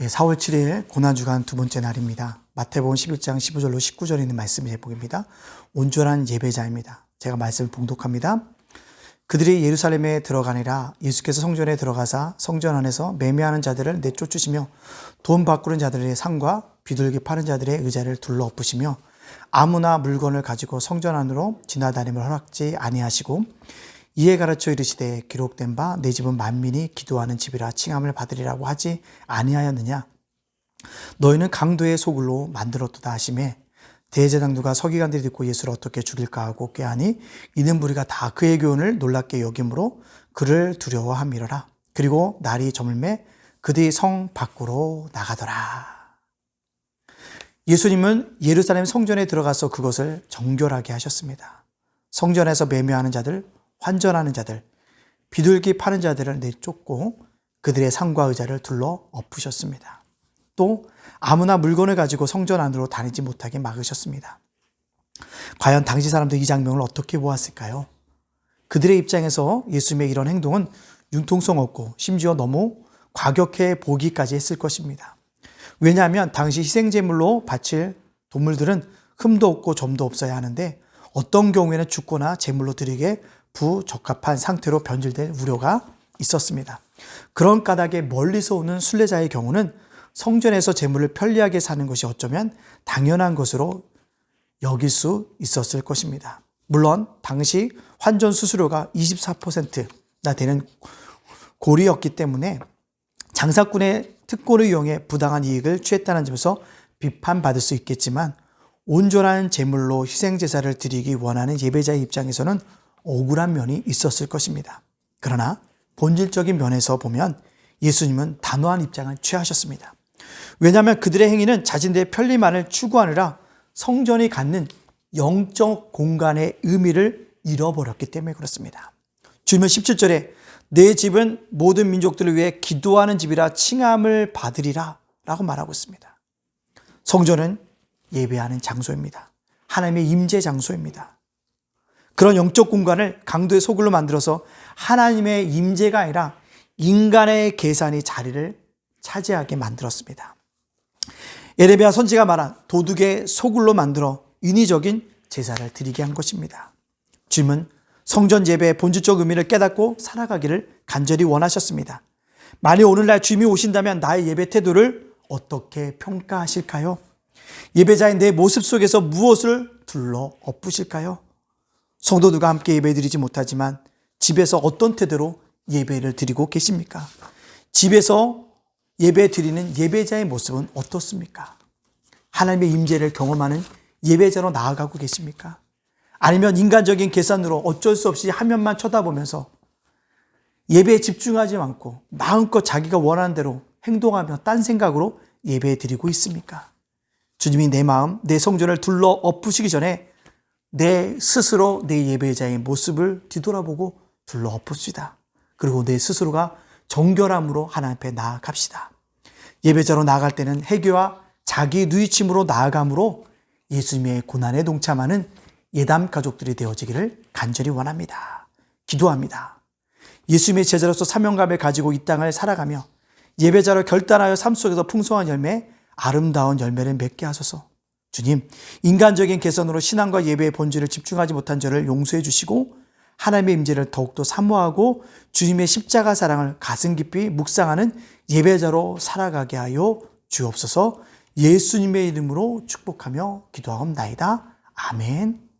4월 7일 고난주간 두 번째 날입니다. 마태복음 11장 15절로 19절에 있는 말씀의 제목입니다. 온전한 예배자입니다. 제가 말씀을 봉독합니다. 그들이 예루살렘에 들어가니라 예수께서 성전에 들어가사 성전 안에서 매매하는 자들을 내쫓으시며 돈 바꾸는 자들의 상과 비둘기 파는 자들의 의자를 둘러 엎으시며 아무나 물건을 가지고 성전 안으로 지나다님을 허락지 아니하시고 이에 가르쳐 이르시되 기록된 바 내 집은 만민이 기도하는 집이라 칭함을 받으리라고 하지 아니하였느냐? 너희는 강도의 소굴로 만들었도다 하심에 대제장두가 서기관들이 듣고 예수를 어떻게 죽일까 하고 꾀하니 이는 무리가 다 그의 교훈을 놀랍게 여김으로 그를 두려워함이러라. 그리고 날이 저물매 그들이 성 밖으로 나가더라. 예수님은 예루살렘 성전에 들어가서 그것을 정결하게 하셨습니다. 성전에서 매매하는 자들, 환전하는 자들, 비둘기 파는 자들을 내쫓고 그들의 상과 의자를 둘러 엎으셨습니다. 또 아무나 물건을 가지고 성전 안으로 다니지 못하게 막으셨습니다. 과연 당시 사람들 이 장면을 어떻게 보았을까요? 그들의 입장에서 예수님의 이런 행동은 융통성 없고 심지어 너무 과격해 보기까지 했을 것입니다. 왜냐하면 당시 희생제물로 바칠 동물들은 흠도 없고 점도 없어야 하는데 어떤 경우에는 죽거나 제물로 드리기에 부적합한 상태로 변질될 우려가 있었습니다. 그런 까닭에 멀리서 오는 순례자의 경우는 성전에서 제물을 편리하게 사는 것이 어쩌면 당연한 것으로 여길 수 있었을 것입니다. 물론 당시 환전 수수료가 24%나 되는 고리였기 때문에 장사꾼의 특권을 이용해 부당한 이익을 취했다는 점에서 비판받을 수 있겠지만 온전한 제물로 희생 제사를 드리기 원하는 예배자의 입장에서는 억울한 면이 있었을 것입니다. 그러나 본질적인 면에서 보면 예수님은 단호한 입장을 취하셨습니다. 왜냐하면 그들의 행위는 자신들의 편리만을 추구하느라 성전이 갖는 영적 공간의 의미를 잃어버렸기 때문에 그렇습니다. 주님은 17절에 내 집은 모든 민족들을 위해 기도하는 집이라 칭함을 받으리라 라고 말하고 있습니다. 성전은 예배하는 장소입니다. 하나님의 임재 장소입니다. 그런 영적 공간을 강도의 소굴로 만들어서 하나님의 임재가 아니라 인간의 계산이 자리를 차지하게 만들었습니다. 에레미야 선지가 말한 도둑의 소굴로 만들어 인위적인 제사를 드리게 한 것입니다. 주님은 성전 예배의 본질적 의미를 깨닫고 살아가기를 간절히 원하셨습니다. 만약 오늘날 주님이 오신다면 나의 예배 태도를 어떻게 평가하실까요? 예배자인 내 모습 속에서 무엇을 둘러 엎으실까요? 성도들과 함께 예배 드리지 못하지만 집에서 어떤 태도로 예배를 드리고 계십니까? 집에서 예배 드리는 예배자의 모습은 어떻습니까? 하나님의 임재를 경험하는 예배자로 나아가고 계십니까? 아니면 인간적인 계산으로 어쩔 수 없이 화면만 쳐다보면서 예배에 집중하지 않고 마음껏 자기가 원하는 대로 행동하며 딴 생각으로 예배 드리고 있습니까? 주님이 내 마음, 내 성전을 둘러 엎으시기 전에 내 스스로 내 예배자의 모습을 뒤돌아보고 둘러 엎읍시다. 그리고 내 스스로가 정결함으로 하나님 앞에 나아갑시다. 예배자로 나아갈 때는 해교와 자기 누이침으로 나아감으로 예수님의 고난에 동참하는 예담 가족들이 되어지기를 간절히 원합니다. 기도합니다. 예수님의 제자로서 사명감을 가지고 이 땅을 살아가며 예배자로 결단하여 삶 속에서 풍성한 열매, 아름다운 열매를 맺게 하소서. 주님, 인간적인 개선으로 신앙과 예배의 본질을 집중하지 못한 저를 용서해 주시고 하나님의 임재를 더욱더 사모하고 주님의 십자가 사랑을 가슴 깊이 묵상하는 예배자로 살아가게 하여 주옵소서 예수님의 이름으로 축복하며 기도하옵나이다. 아멘.